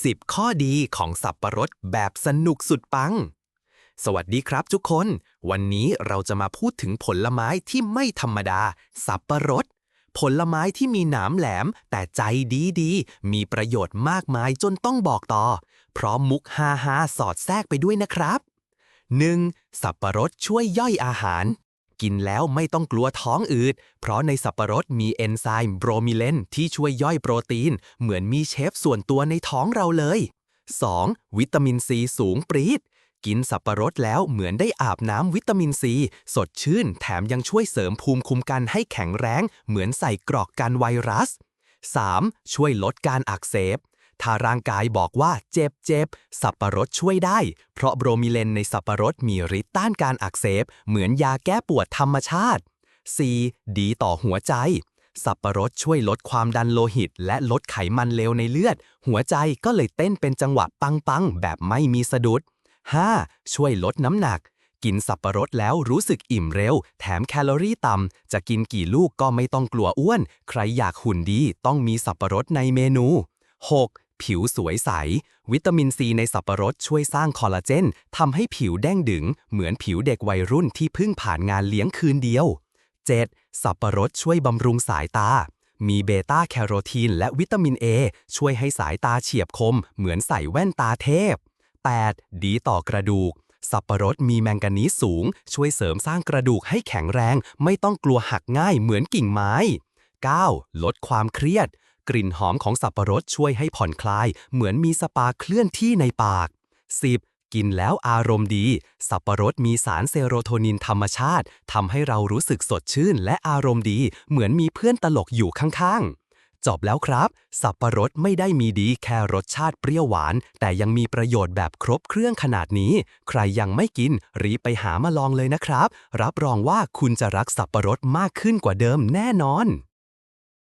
10 ข้อดีของสับปะรดแบบสนุกสุดปัง สวัสดีครับทุกคน วันนี้เราจะมาพูดถึงผลไม้ที่ไม่ธรรมดา สับปะรด ผลไม้ที่มีหนามแหลม แต่ใจดีดีๆมีประโยชน์มากมายจนต้องบอกต่อพร้อมมุกฮาฮาสอดแทรกไปด้วยนะครับ 1. สับปะรดช่วยย่อยอาหาร กินแล้วไม่ต้องกลัวท้องอืด เพราะในสับปะรดมีเอนไซม์โบรมิเลนที่ช่วยย่อยโปรตีน เหมือนมีเชฟส่วนตัวในท้องเราเลย 2. วิตามินซีสูงปรีดกินสับปะรดแล้วเหมือนได้อาบน้ำวิตามินซี สดชื่น แถมยังช่วยเสริมภูมิคุ้มกันให้แข็งแรง เหมือนใส่กรอกกันไวรัส 3. ช่วยลดการอักเสบ ถ้าร่างกายบอกว่าเจ็บเจ็บสับปะรดช่วยได้ เพราะโบรมิเลนในสับปะรดมีฤทธิ์ต้านการอักเสบ เหมือนยาแก้ปวดธรรมชาติ 4. ดีต่อหัวใจ สับปะรดช่วยลดความดันโลหิต และลดไขมันเลวในเลือด หัวใจก็เลยเต้นเป็นจังหวะปังๆ แบบไม่มีสะดุด 5. ช่วยลดน้ำหนักกินสับปะรดแล้วรู้สึกอิ่มเร็ว แถมแคลอรี่ต่ำ จะกินกี่ลูกก็ไม่ต้องกลัวอ้วน ใครอยากหุ่นดีต้องมีสับปะรดในเมนู 6. ผิวสวยใส วิตามินซีในสับปะรดช่วยสร้างคอลลาเจนทำให้ผิวแด้งดึง เหมือนผิวเด็กวัยรุ่นที่เพิ่งผ่านงานเลี้ยงคืนเดียว 7. สับปะรดช่วยบำรุงสายตา มีเบต้าแคโรทีนและวิตามิน A ช่วยให้สายตาเฉียบคม เหมือนใส่แว่นตาเทพ 8. ดีต่อกระดูก สับปะรดมีแมงกานีสสูง ช่วยเสริมสร้างกระดูกให้แข็งแรง ไม่ต้องกลัวหักง่ายเหมือนกิ่งไม้ 9. ลดความเครียด กลิ่นหอมของสับปะรดช่วยให้ผ่อนคลาย เหมือนมีสปาเคลื่อนที่ในปาก 10. กินแล้วอารมณ์ดี สับปะรดมีสารเซโรโทนินธรรมชาติทำให้เรารู้สึกสดชื่นและอารมณ์ดี เหมือนมีเพื่อนตลกอยู่ข้างๆ จบแล้วครับ สับปะรดไม่ได้มีดีแค่รสชาติเปรี้ยวหวาน แต่ยังมีประโยชน์แบบครบเครื่องขนาดนี้ ใครยังไม่กินรีบไปหามาลองเลยนะครับ รับรองว่าคุณจะรักสับปะรดมากขึ้นกว่าเดิมแน่นอน